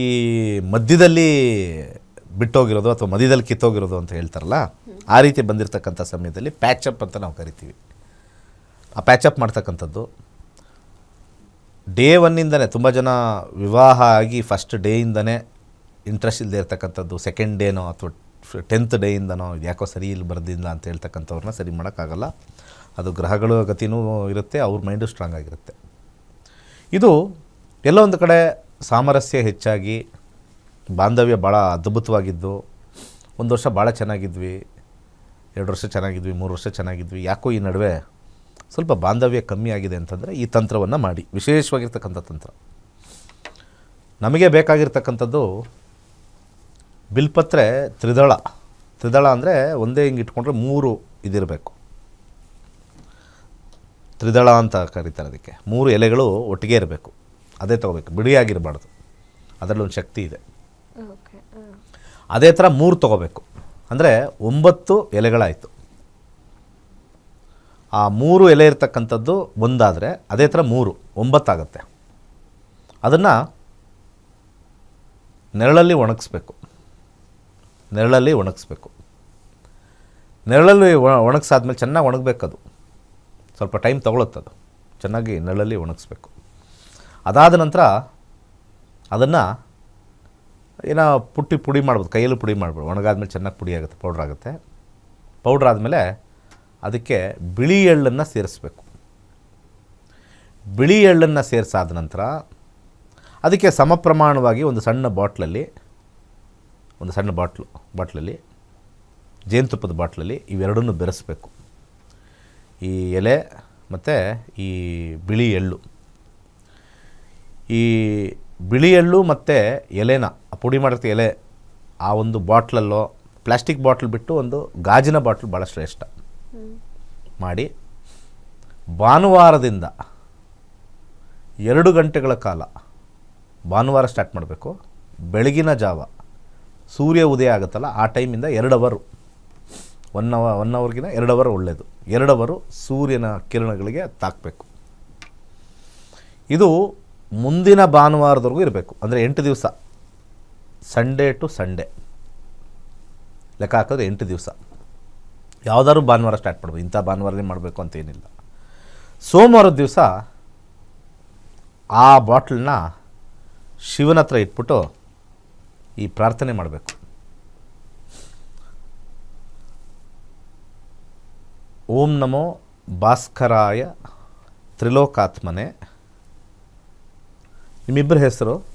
ಈ ಮಧ್ಯದಲ್ಲಿ ಬಿಟ್ಟೋಗಿರೋದು ಅಥವಾ ಮಧ್ಯದಲ್ಲಿ ಕಿತ್ತೋಗಿರೋದು ಅಂತ ಹೇಳ್ತಾರಲ್ಲ, ಆ ರೀತಿ ಬಂದಿರತಕ್ಕಂಥ ಸಮಯದಲ್ಲಿ ಪ್ಯಾಚಪ್ ಅಂತ ನಾವು ಕರಿತೀವಿ. ಆ ಪ್ಯಾಚಪ್ ಮಾಡ್ತಕ್ಕಂಥದ್ದು ಡೇ ಒನ್ನಿಂದನೇ ತುಂಬ ಜನ ವಿವಾಹ ಆಗಿ ಫಸ್ಟ್ ಡೇಯಿಂದನೇ ಇಂಟ್ರೆಸ್ಟ್ ಇಲ್ಲದೆ ಇರ್ತಕ್ಕಂಥದ್ದು ಸೆಕೆಂಡ್ ಡೇನೋ ಅಥವಾ ಟೆಂತ್ ಡೇಯಿಂದನೋ ಇದು ಯಾಕೋ ಸರಿ ಇಲ್ಲಿ ಬರ್ದಿಲ್ಲ ಅಂತ ಹೇಳ್ತಕ್ಕಂಥವ್ರನ್ನ ಸರಿ ಮಾಡೋಕ್ಕಾಗಲ್ಲ. ಅದು ಗ್ರಹಗಳ ಗತಿನೂ ಇರುತ್ತೆ, ಅವ್ರ ಮೈಂಡು ಸ್ಟ್ರಾಂಗ್ ಆಗಿರುತ್ತೆ. ಇದು ಎಲ್ಲೋ ಒಂದು ಕಡೆ ಸಾಮರಸ್ಯ ಹೆಚ್ಚಾಗಿ ಬಾಂಧವ್ಯ ಭಾಳ ಅದ್ಭುತವಾಗಿದ್ದು, ಒಂದು ವರ್ಷ ಭಾಳ ಚೆನ್ನಾಗಿದ್ವಿ, ಎರಡು ವರ್ಷ ಚೆನ್ನಾಗಿದ್ವಿ, ಮೂರು ವರ್ಷ ಚೆನ್ನಾಗಿದ್ವಿ, ಯಾಕೋ ಈ ನಡುವೆ ಸ್ವಲ್ಪ ಬಾಂಧವ್ಯ ಕಮ್ಮಿ ಆಗಿದೆ ಅಂತಂದರೆ ಈ ತಂತ್ರವನ್ನು ಮಾಡಿ, ವಿಶೇಷವಾಗಿರ್ತಕ್ಕಂಥ ತಂತ್ರ. ನಮಗೆ ಬೇಕಾಗಿರ್ತಕ್ಕಂಥದ್ದು ಬಿಲ್ಪತ್ರೆ ತ್ರಿದಳ. ತ್ರಿದಳ ಅಂದರೆ ಒಂದೇ ಹಿಂಗೆ ಇಟ್ಕೊಂಡ್ರೆ ಮೂರು ಇದಿರಬೇಕು. ತ್ರಿದಳ ಅಂತ ಕರೀತಾರೆ ಅದಕ್ಕೆ. ಮೂರು ಎಲೆಗಳು ಒಟ್ಟಿಗೆ ಇರಬೇಕು. ಅದೇ ತೊಗೋಬೇಕು. ಬಿಡಿಯಾಗಿರಬಾರ್ದು ಅದರಲ್ಲಿ ಒಂದು ಶಕ್ತಿ ಇದೆ. ಓಕೆ ಅದೇ ಥರ ಮೂರು ತೊಗೋಬೇಕು. ಅಂದರೆ ಒಂಬತ್ತು ಎಲೆಗಳಾಯಿತು. ಆ ಮೂರು ಎಲೆ ಇರ್ತಕ್ಕಂಥದ್ದು ಒಂದಾದರೆ ಅದೇ ಥರ ಮೂರು ಒಂಬತ್ತಾಗತ್ತೆ. ಅದನ್ನು ನೆರಳಲ್ಲಿ ಒಣಗಿಸ್ಬೇಕು. ನೆರಳಲ್ಲಿ ಒಣಗಿಸ್ಬೇಕು. ನೆರಳಲ್ಲಿ ಒಣ- ಒಣಗಿಸಾದ್ಮೇಲೆ ಚೆನ್ನಾಗಿ ಒಣಗಬೇಕದು. ಸ್ವಲ್ಪ ಟೈಮ್ ತೊಗೊಳುತ್ತದು. ಚೆನ್ನಾಗಿ ನೆರಳಲ್ಲಿ ಒಣಗಿಸ್ಬೇಕು. ಅದಾದ ನಂತರ ಅದನ್ನು ಏನೋ ಪುಟ್ಟಿ ಪುಡಿ ಮಾಡ್ಬೋದು, ಕೈಯಲ್ಲಿ ಪುಡಿ ಮಾಡ್ಬೋದು. ಒಣಗಾದ್ಮೇಲೆ ಚೆನ್ನಾಗಿ ಪುಡಿ ಆಗುತ್ತೆ ಪೌಡ್ರ್ ಆಗುತ್ತೆ. ಪೌಡ್ರ್ ಆದಮೇಲೆ ಅದಕ್ಕೆ ಬಿಳಿ ಎಳ್ಳನ್ನು ಸೇರಿಸ್ಬೇಕು. ಬಿಳಿ ಎಳ್ಳನ್ನು ಸೇರಿಸಾದ ನಂತರ ಅದಕ್ಕೆ ಸಮ ಪ್ರಮಾಣವಾಗಿ ಒಂದು ಸಣ್ಣ ಬಾಟ್ಲಲ್ಲಿ, ಒಂದು ಸಣ್ಣ ಬಾಟ್ಲು, ಬಾಟ್ಲಲ್ಲಿ ಜೇನುತುಪ್ಪದ ಬಾಟ್ಲಲ್ಲಿ ಇವೆರಡನ್ನು ಬೆರೆಸಬೇಕು. ಈ ಎಲೆ ಮತ್ತು ಈ ಬಿಳಿ ಎಳ್ಳು. ಈ ಬಿಳಿ ಎಳ್ಳು ಮತ್ತು ಎಲೆನ ಪುಡಿ ಮಾಡಿರ್ತೀವಿ ಎಲೆ, ಆ ಒಂದು ಬಾಟ್ಲಲ್ಲೋ, ಪ್ಲಾಸ್ಟಿಕ್ ಬಾಟ್ಲ್ ಬಿಟ್ಟು ಒಂದು ಗಾಜಿನ ಬಾಟ್ಲ್ ಭಾಳ ಶ್ರೇಷ್ಠ. ಮಾಡಿ, ಭಾನುವಾರದಿಂದ ಎರಡು ಗಂಟೆಗಳ ಕಾಲ ಭಾನುವಾರ ಸ್ಟಾರ್ಟ್ ಮಾಡಬೇಕು. ಬೆಳಗಿನ ಜಾವ, ಸೂರ್ಯ ಉದಯ ಆಗುತ್ತಲ್ಲ, ಆ ಟೈಮಿಂದ ಎರಡು ಅವರು ಒನ್ ಅವ ಒನ್ ಅವರ್ಗಿನ ಎರಡು ಅವರ್ ಒಳ್ಳೆಯದು ಎರಡು ಅವರು ಸೂರ್ಯನ ಕಿರಣಗಳಿಗೆ ತಾಕಬೇಕು. ಇದು ಮುಂದಿನ ಭಾನುವಾರದವರೆಗೂ ಇರಬೇಕು. ಅಂದರೆ ಎಂಟು ದಿವಸ. ಸಂಡೇ ಟು ಸಂಡೇ ಲೆಕ್ಕ ಹಾಕಿದ್ರೆ ಎಂಟು ದಿವಸ. ಯಾವುದಾದ್ರು ಭಾನುವಾರ ಸ್ಟಾರ್ಟ್ ಮಾಡಬೇಕು. ಇಂಥ ಭಾನುವಾರನೇ ಮಾಡಬೇಕು ಅಂತ ಏನಿಲ್ಲ. ಸೋಮವಾರದ ದಿವಸ ಆ ಬಾಟ್ಲನ್ನ ಶಿವನ ಹತ್ರ ಇಟ್ಬಿಟ್ಟು ಈ ಪ್ರಾರ್ಥನೆ ಮಾಡಬೇಕು. ಓಂ ನಮೋ ಭಾಸ್ಕರಾಯ ತ್ರಿಲೋಕಾತ್ಮನೆ. ನಿಮ್ಮಿಬ್ಬರ ಹೆಸರು?